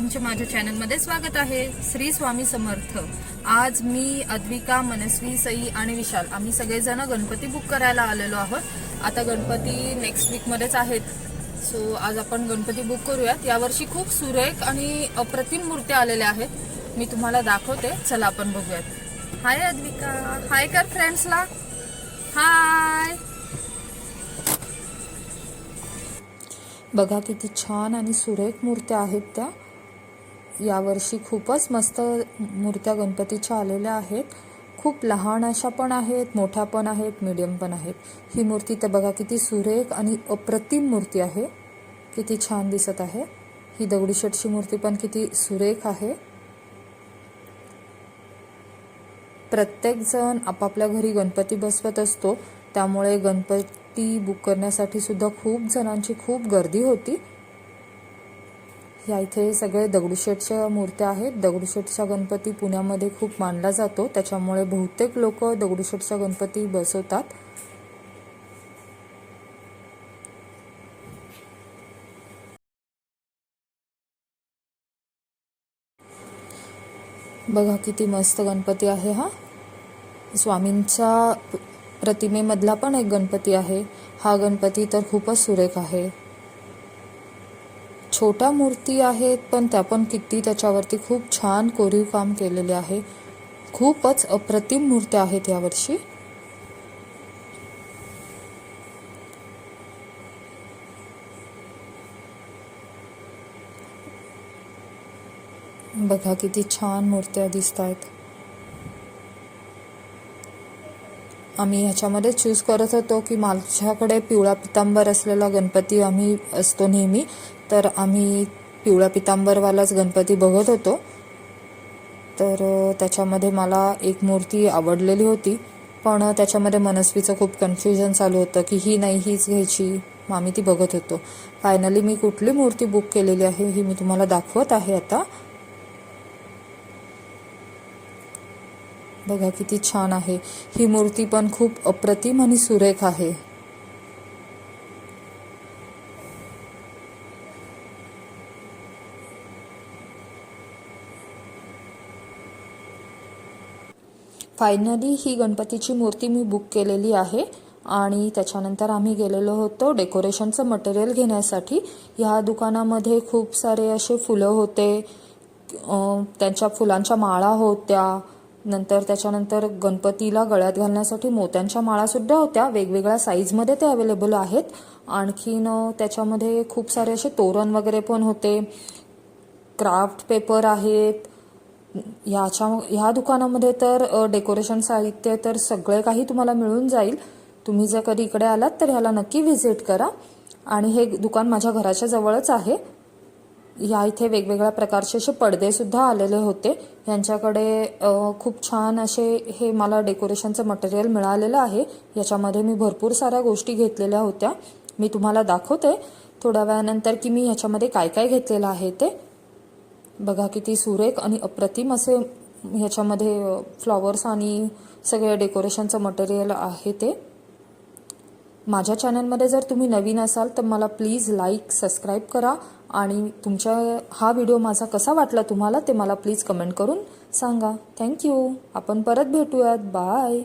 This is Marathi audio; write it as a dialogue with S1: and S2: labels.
S1: तुमचे माझ्या चॅनलमध्ये स्वागत आहे. श्री स्वामी समर्थ. आज मी अद्विका मनस्वी सई आणि विशाल आम्ही सगळेजण गणपती बुक करायला आलेलो आहोत. आता गणपती नेक्स्ट वीकमध्येच आहेत. सो आज आपण गणपती बुक करूयात. यावर्षी खूप सुरेख आणि अप्रतिम मूर्त्या आलेल्या आहेत. मी तुम्हाला दाखवते. चला आपण बघूयात. हाय अद्विका. हाय कर फ्रेंड्सला हाय
S2: बघा किती छान आणि सुरेख मूर्त्या आहेत त्या. यावर्षी खूपच मस्त मूर्त्या गणपतीच्या आलेल्या आहेत. खूप लहान अशा पण आहेत मोठ्या पण आहेत मीडियम पण आहेत. ही मूर्ती तर बघा किती सुरेख आणि अप्रतिम मूर्ती आहे. किती छान दिसत आहे. ही दगडूशेठची मूर्ती पण किती सुरेख आहे. प्रत्येकजण आपापल्या घरी गणपती बसवत असतो. त्यामुळे गणपती बुक करण्यासाठी सुद्धा खूप जणांची खूप गर्दी होती. या इथे सगळे दगडूशेठच्या मूर्त्या आहेत. दगडूशेठचा गणपती पुण्यामध्ये खूप मानला जातो. त्याच्यामुळे बहुतेक लोक दगडूशेठचा गणपती बसवतात. बघा किती मस्त गणपती आहे हा. स्वामींच्या प्रतिमेमधला पण एक गणपती आहे. हा गणपती तर खूपच सुरेख आहे. छोट्या मूर्ती आहेत पण त्या पण किती त्याच्यावरती खूप छान कोरीव काम केलेले आहे. खूपच अप्रतिम मूर्त्या आहेत यावर्षी. बघा किती छान मूर्त्या दिसत आहेत आम्ही ह्याच्यामध्ये चूज करत होतो की माझ्याकडे पिवळा पितांबर असलेला गणपती आम्ही असतो नेहमी तर आम्ही पिवळा पितांबरवालाच गणपती बघत होतो. तर त्याच्यामध्ये मला एक मूर्ती आवडलेली होती पण त्याच्यामध्ये मनस्वीचं खूप कन्फ्युजन चालू होतं की ही नाही हीच घ्यायची. मग आम्ही ती बघत होतो. फायनली मी कुठली मूर्ती बुक केलेली आहे ही मी तुम्हाला दाखवत आहे आता. बघा किती छान आहे. ही मूर्ती पण खूप अप्रतिम आणि सुरेख आहे. फायनली ही गणपतीची मूर्ती मी बुक केलेली आहे आणि त्याच्यानंतर आम्ही गेलेलो होतो डेकोरेशनचं मटेरियल घेण्यासाठी. ह्या दुकानामध्ये खूप सारे असे फुलं होते त्यांच्या फुलांच्या माळा होत्या नंतर त्याच्यानंतर गणपतीला गळ्यात घालण्यासाठी मोत्यांच्या माळासुद्धा होत्या. वेगवेगळ्या साईजमध्ये ते अवेलेबल आहेत. आणखीन त्याच्यामध्ये खूप सारे असे तोरण वगैरे पण होते. क्राफ्ट पेपर आहेत. ह्याच्या ह्या दुकानामध्ये तर डेकोरेशन साहित्य तर सगळे काही तुम्हाला मिळून जाईल. तुम्ही जर कधी इकडे आलात तर ह्याला नक्की व्हिजिट करा. आणि हे दुकान माझ्या घराच्या जवळच आहे. ह्या इथे वेगवेगळ्या प्रकारचे असे पडदेसुद्धा आलेले होते. यांच्याकडे खूप छान असे हे मला डेकोरेशनचं मटेरियल मिळालेलं आहे. याच्यामध्ये मी भरपूर साऱ्या गोष्टी घेतलेल्या होत्या. मी तुम्हाला दाखवते थोड्या वेळानंतर की मी ह्याच्यामध्ये काय काय घेतलेलं आहे ते. बघा किती सुरेख आणि अप्रतिम असे ह्याच्यामध्ये फ्लॉवर्स आणि सगळे डेकोरेशनचं मटेरियल आहे ते. माझ्या चॅनलमध्ये जर तुम्ही नवीन असाल तर मला प्लीज लाईक सबस्क्राईब करा. आणि तुमच्या हा व्हिडिओ माझा कसा वाटला तुम्हाला ते मला प्लीज कमेंट करून सांगा. थँक्यू. आपण परत भेटूयात. बाय.